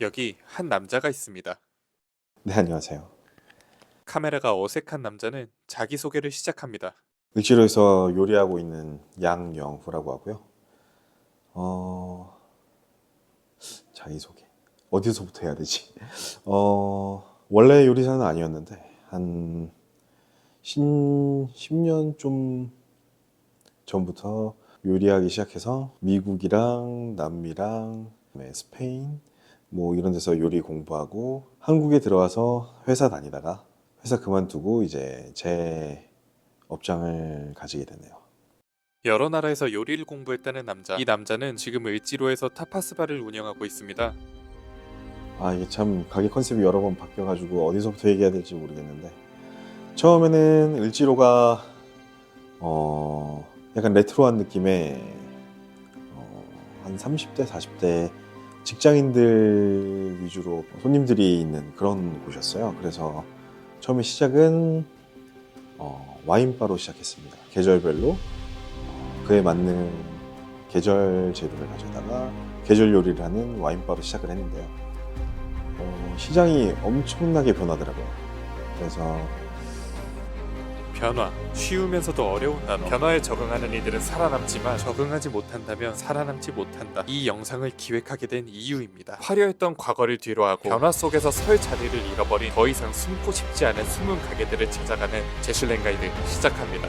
여기 한 남자가 있습니다. 네, 안녕하세요. 카메라가 어색한 남자는 자기소개를 시작합니다. 을지로에서 요리하고 있는 양영후라고 하고요. 어, 자기소개. 어디서부터 해야 되지? 어, 원래 요리사는 아니었는데, 한 10, 10년 좀 전부터 요리하기 시작해서 미국이랑 남미랑 그다음에 스페인 뭐 이런 데서 요리 공부하고 한국에 들어와서 회사 다니다가 회사 그만두고 이제 제 업장을 가지게 되네요. 여러 나라에서 요리를 공부했다는 남자. 이 남자는 지금 을지로에서 타파스바를 운영하고 있습니다. 아 이게 참 가게 컨셉이 여러 번 바뀌어가지고 어디서부터 얘기해야 될지 모르겠는데 처음에는 을지로가 어 약간 레트로한 느낌의 어, 한 30대 40대 직장인들 위주로 손님들이 있는 그런 곳이었어요. 그래서 처음에 시작은 어, 와인바로 시작했습니다. 계절별로 어, 그에 맞는 계절 재료를 가져다가 계절 요리를 하는 와인바로 시작을 했는데요. 어, 시장이 엄청나게 변하더라고요. 그래서 변화. 쉬우면서도 어려운 단어. 변화에 적응하는 이들은 살아남지만 적응하지 못한다면 살아남지 못한다. 이 영상을 기획하게 된 이유입니다. 화려했던 과거를 뒤로하고 변화 속에서 설 자리를 잃어버린 더 이상 숨고 싶지 않은 숨은 가게들을 찾아가는 제슐랭 가이드 시작합니다.